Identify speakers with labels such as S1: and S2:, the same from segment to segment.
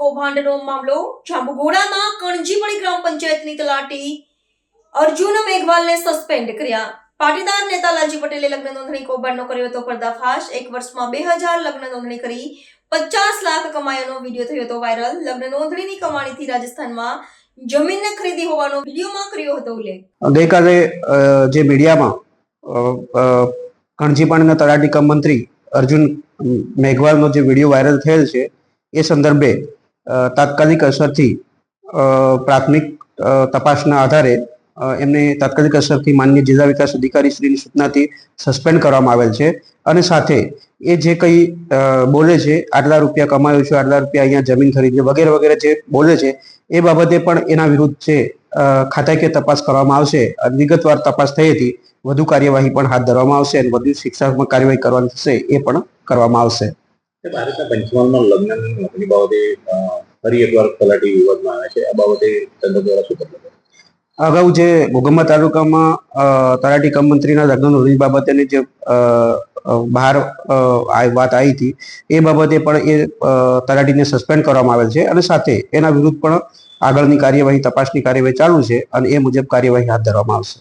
S1: કૌભાંડનો મામલો જાંબુઘોડામાં કણજીપડી ગ્રામ પંચાયતની તલાટી અર્જુન મેઘવાલને સસ્પેન્ડ કર્યા. પાટીદાર નેતા લાલજી પટેલે લગ્ન નોંધણી, કૌભાંડનો કર્યો હતો પર્દાફાશ. એક વર્ષમાં બે હજાર લગ્ન નોંધણી કરી પચાસ લાખ કમાયાનો વીડિયો થયો હતો વાયરલ. લગ્ન નોંધણીની કમાણીથી રાજસ્થાનમાં જમીનને ખરીદી હોવાનો વિડીયોમાં કર્યો હતો ઉલ્લેખ.
S2: ગઈકાલે જે મીડિયામાં કણજીપાણીના તળાટી કમ મંત્રી અર્જુન મેઘવાલનો જે વીડિયો વાયરલ થયેલ છે એ સંદર્ભે તાત્કાલિક અસરથી પ્રાથમિક તપાસના આધારે એમને તાત્કાલિક અસરથી માન્ય જિલ્લા વિકાસ અધિકારી શ્રીની સૂચનાથી સસ્પેન્ડ કરવામાં આવેલ છે. અને સાથે, એ જે કંઈ બોલે છે, આટલા રૂપિયા કમાયો છે, આટલા રૂપિયા અહીંયા જમીન ખરીદી વગેરે વગેરે જે બોલે છે, એ બાબતે પણ એના વિરુદ્ધ છે ખાતાકીય તપાસ કરવામાં આવશે, વિગતવાર તપાસ થઈ હતી, વધુ કાર્યવાહી પણ હાથ ધરવામાં આવશે અને વધુ શિક્ષાત્મક કાર્યવાહી કરવાની થશે એ પણ કરવામાં આવશે.
S3: કે ભારતના પંચમહાલમાં લગ્ન બાબતે ફરી એકવાર તલાટી વિવાદમાં આવે છે? આ બાબતે તંત્ર દ્વારા શું કરવું
S2: અગાઉ જે ઘોઘંબા તાલુકામાં તલાટી કમ મંત્રીના લગ્ન નોંધણી બાબતેની જે બહાર વાત આવી હતી એ બાબતે પણ એ તલાટીને સસ્પેન્ડ કરવામાં આવેલ છે અને સાથે એના વિરુદ્ધ પણ આગળની કાર્યવાહી તપાસની કાર્યવાહી ચાલુ છે અને એ મુજબ કાર્યવાહી હાથ ધરવામાં આવશે.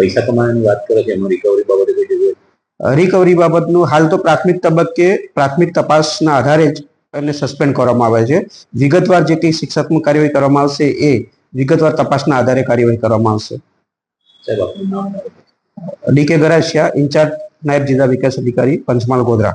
S3: પૈસા કમાવાની વાત કરે છે એમાં રિકવરી બાબતે કોઈ
S2: રિકવરી બાબતનું હાલ તો પ્રાથમિક તબક્કે પ્રાથમિક તપાસના આધારે જ એને સસ્પેન્ડ કરવામાં આવે છે. વિગતવાર જે કંઈ શિક્ષાત્મક કાર્યવાહી કરવામાં આવશે એ વિગતવાર તપાસના આધારે કાર્યવાહી કરવામાં આવશે. ડીકે ગરાસિયા ઇન્ચાર્જ નાયબ જિલ્લા વિકાસ અધિકારી પંચમહાલ ગોધરા.